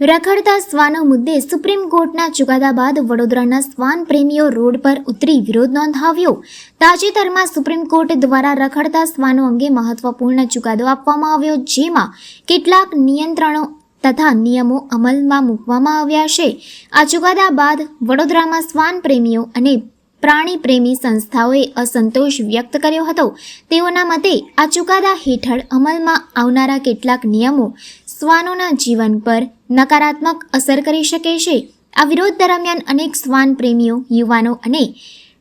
રખડતા શ્વાનો મુદ્દે સુપ્રીમ કોર્ટના ચુકાદા બાદ વડોદરાના શ્વાન પ્રેમીઓ રોડ પર ઉતરી વિરોધ નોંધાવ્યો. તાજેતરમાં સુપ્રીમ કોર્ટ દ્વારા રખડતા શ્વાનો અંગે મહત્વપૂર્ણ ચુકાદો આપવામાં આવ્યો, જેમાં કેટલાક નિયંત્રણો તથા નિયમો અમલમાં મૂકવામાં આવ્યા છે. આ ચુકાદા બાદ વડોદરામાં શ્વાન પ્રેમીઓ અને પ્રાણી પ્રેમી સંસ્થાઓએ અસંતોષ વ્યક્ત કર્યો હતો. તેઓના મતે, આ ચુકાદા હેઠળ અમલમાં આવનારા કેટલાક નિયમો શ્વાનોના જીવન પર નકારાત્મક અસર કરી શકે છે. આ વિરોધ દરમિયાન અનેક શ્વાન પ્રેમીઓ યુવાનો અને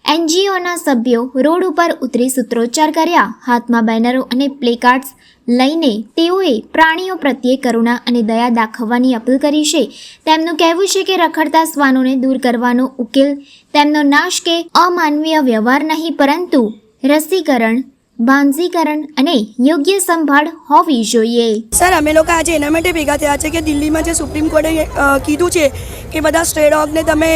એનજીઓના સભ્યો રોડ ઉપર ઉતરી સૂત્રોચ્ચાર કર્યા. હાથમાં બેનરો અને પ્લેકાર્ડ્સ લઈને તેઓએ પ્રાણીઓ પ્રત્યે કરુણા અને દયા દાખવવાની અપીલ કરી છે. તેમનું કહેવું છે કે રખડતા શ્વાનોને દૂર કરવાનો ઉકેલ તેમનો નાશ કે અમાનવીય વ્યવહાર નહીં, પરંતુ રસીકરણ બાંધીકરણ અને યોગ્ય સંભાળ હોવી જોઈએ. સર અમે લોકો આજે એના માટે ભેગા થયા છે કે દિલ્હીમાં જે સુપ્રીમ કોર્ટે કીધું છે કે બધા સ્ટ્રે ડોગને તમે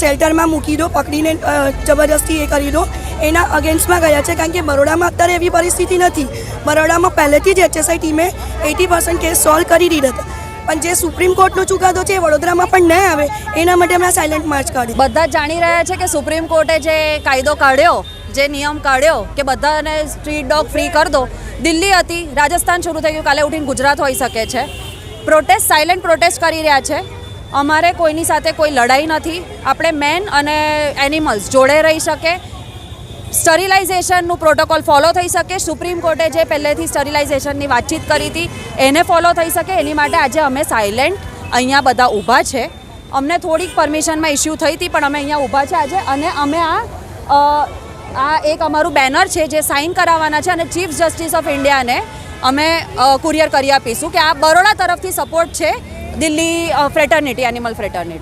શેલ્ટરમાં મૂકી દો પકડીને જબરજસ્તી જબરદસ્તી એ કરી દો. એના અગેન્સ્ટમાં ગયા છે કારણ કે બરોડામાં અત્યારે એવી પરિસ્થિતિ નથી. બરોડામાં પહેલેથી જ એચએસઆઈ ટીમે એટી પર્સન્ટ કેસ સોલ્વ કરી દીધા હતા. પણ જે સુપ્રીમ કોર્ટનો ચુકાદો છે એ વડોદરામાં પણ નહીં આવે. એના માટે અમે સાયલન્ટ માર્ચ કાઢ્યું. બધા જાણી રહ્યા છે કે સુપ્રીમ કોર્ટે જે કાયદો કાઢ્યો જે નિયમ કાઢ્યો કે બધાને સ્ટ્રીટ ડોગ ફ્રી કરી દો. દિલ્હી હતી, રાજસ્થાન શરૂ થઈ ગયું, કાલે ઉઠીને ગુજરાત હોઈ શકે છે. પ્રોટેસ્ટ સાયલેન્ટ પ્રોટેસ્ટ કરી રહ્યા છે. અમારે કોઈની સાથે કોઈ લડાઈ નથી. આપણે મેન અને એનિમલ્સ જોડે રહી શકે. સ્ટરિલાઇઝેશનનું પ્રોટોકોલ ફોલો થઈ શકે. સુપ્રીમ કોર્ટે જે પહેલેથી સ્ટરિલાઇઝેશનની વાતચીત કરી હતી, એને ફોલો થઈ શકે. એની માટે આજે અમે સાયલેન્ટ અહીંયા બધા ઊભા છે. અમને થોડીક પરમિશનમાં ઇસ્યુ થઈ હતી, પણ અમે અહીંયા ઊભા છે આજે. અને અમે આ આ એક અમારું બેનર છે જે સાઇન કરાવવાના છે અને ચીફ જસ્ટિસ ઓફ ઇન્ડિયાને અમે કુરિયર કરી આપીશું કે આ બરોડા તરફથી સપોર્ટ છે દિલ્હી ફ્રેટર્નિટી એનિમલ ફ્રેટર્નિટી